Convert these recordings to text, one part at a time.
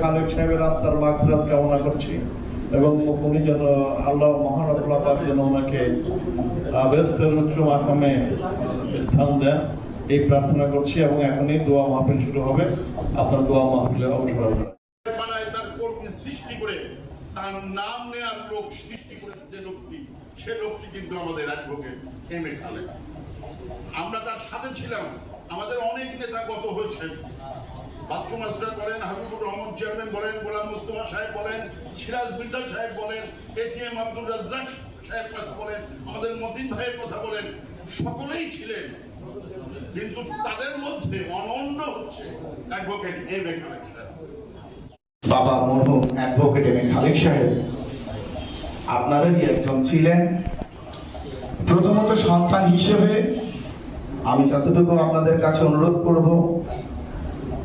খালেক সাহেবের আত্মার মাগফিরাত কামনা করছি এবং উনি যেন আল্লাহ মহানবুল্লাহ যেন ওনাকে উচ্চ স্থান দেন। এই প্রার্থনা করছি এবং এখনই দোয়া মাহফিল শুরু হবে। আপনার দোয়া মাহফিলে অবসর হবে। বানায় তার কর্মী সৃষ্টি করে, তার নাম নেয়ার লোক সৃষ্টি করে যে লোকটি লোকটি কিন্তু আমাদের আমরা তার সাথে ছিলাম। আমাদের অনেক নেতা গত হয়েছেন। বাচ্চু মাস্টার বলেন, হাবিবুর রহমান চেয়ারম্যান বলেন, গোলাম মুস্তফা সাহেব বলেন, সিরাজ বিদ্যা সাহেব বলেন এটিএম আব্দুর রাজ্জাক সাহেব কথা বলেন, আমাদের মতিন ভাইয়ের কথা বলেন, সকলেই ছিলেন। কিন্তু তাদের মধ্যে অনন্য হচ্ছে অ্যাডভোকেট এম এ সাহেব। বাবা মরহুম অ্যাডভোকেট এম এ খালিক সাহেব, আপনাদেরই একজন ছিলেন। প্রথমত সন্তান হিসেবে আমি যতটুকু আপনাদের কাছে অনুরোধ করব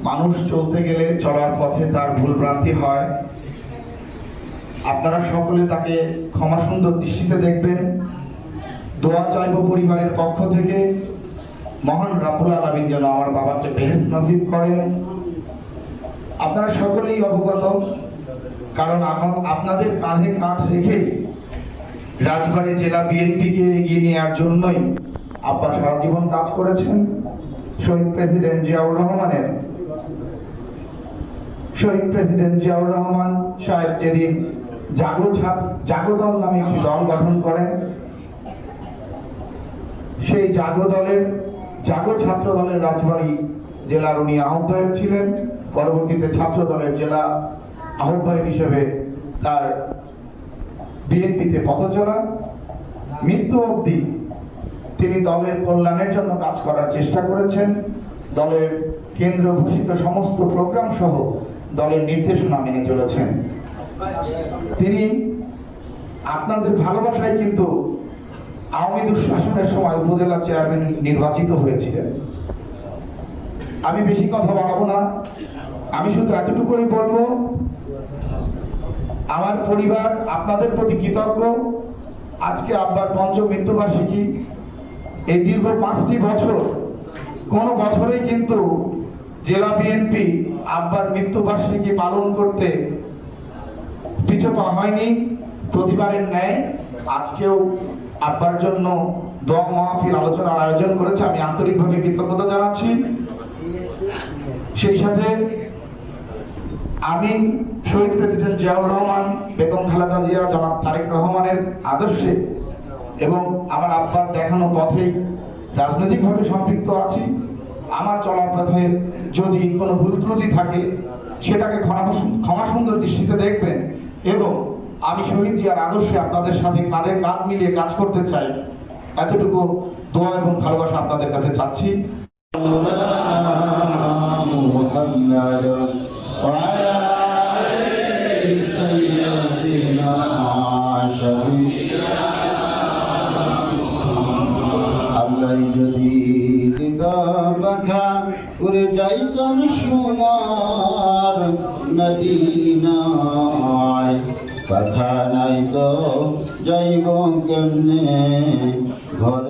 মানুষ চলতে গেলে, চলার পথে তার ভুল ভ্রান্তি হয়। আপনারা সকলে তাকে ক্ষমা সুন্দর দৃষ্টিতে দেখবেন। দোয়া চাইব পরিবারের পক্ষ থেকে। মহান রাবুল আলমিন যেন আমার বাবাকে বেহেস নসিব করেন। আপনারা সকলেই অবগত, কারণ আপনাদের কাঁধে কাঁধ রেখে রাজবাড়ী জেলা বিএনপিকে এগিয়ে নেওয়ার জন্যই আব্বা সারা জীবন কাজ করেছেন। শহীদ প্রেসিডেন্ট জিয়াউর রহমানের শহীদ প্রেসিডেন্ট জিয়াউর রহমান সাহেব যেদিন জাগো ছাত্র জাগো দল নামে একটি দল গঠন করেন, সেই জাগো দলের জাগো ছাত্র দলের রাজবাড়ী জেলার উনি আহ্বায়ক ছিলেন। পরবর্তীতে ছাত্র দলের জেলা আহ্বায়ক হিসেবে তার বিএনপিতে পথচলা। মৃত্যু অবধি তিনি দলের কল্যাণের জন্য কাজ করার চেষ্টা করেছেন। দলের কেন্দ্র ঘোষিত সমস্ত প্রোগ্রাম সহ দলের নির্দেশনা মেনে চলেছেন। তিনি আপনাদের ভালোবাসায় কিন্তু আওয়ামী দুঃশাসনের সময় উপজেলা চেয়ারম্যান নির্বাচিত হয়েছিলেন। আমি বেশি কথা বাড়াবো না। আমি শুধু এতটুকুই বলব, আমার পরিবার, আপনাদের প্রতি কৃতজ্ঞ। আজকে আব্বার পঞ্চম মৃত্যুবার্ষিকী। এই দীর্ঘ পাঁচটি বছর, কোন বছরেই কিন্তু জেলা বিএনপি আব্বার মৃত্যুবার্ষিকী পালন করতে পিছু পা হয়নি, প্রতিবারের ন্যায় আজকেও আব্বার জন্য দোয়া মাহফিল আলোচনার আয়োজন করেছে। আমি আন্তরিকভাবে কৃতজ্ঞতা জানাচ্ছি। সেই সাথে আমি শহীদ প্রেসিডেন্ট জিয়াউর রহমান, বেগম খালেদা জিয়া, জনাব তারেক রহমানের আদর্শে এবং আমার আব্বার দেখানো পথে রাজনৈতিকভাবে সম্পৃক্ত আছি। আমার চলার পথে যদি কোনো ভুল ত্রুটি থাকে, সেটাকে ক্ষমা সুন্দর দৃষ্টিতে দেখবেন এবং আমি শহীদ জিয়ার আদর্শে আপনাদের সাথে কাঁধে কাঁধ মিলিয়ে কাজ করতে চাই। এতটুকু দোয়া এবং ভালোবাসা আপনাদের কাছে চাচ্ছি। যদি দিদাবাখা করে যাইতাম সোনার মদিনায়। পাখা নাই তো যাইব কেমনে? ঘর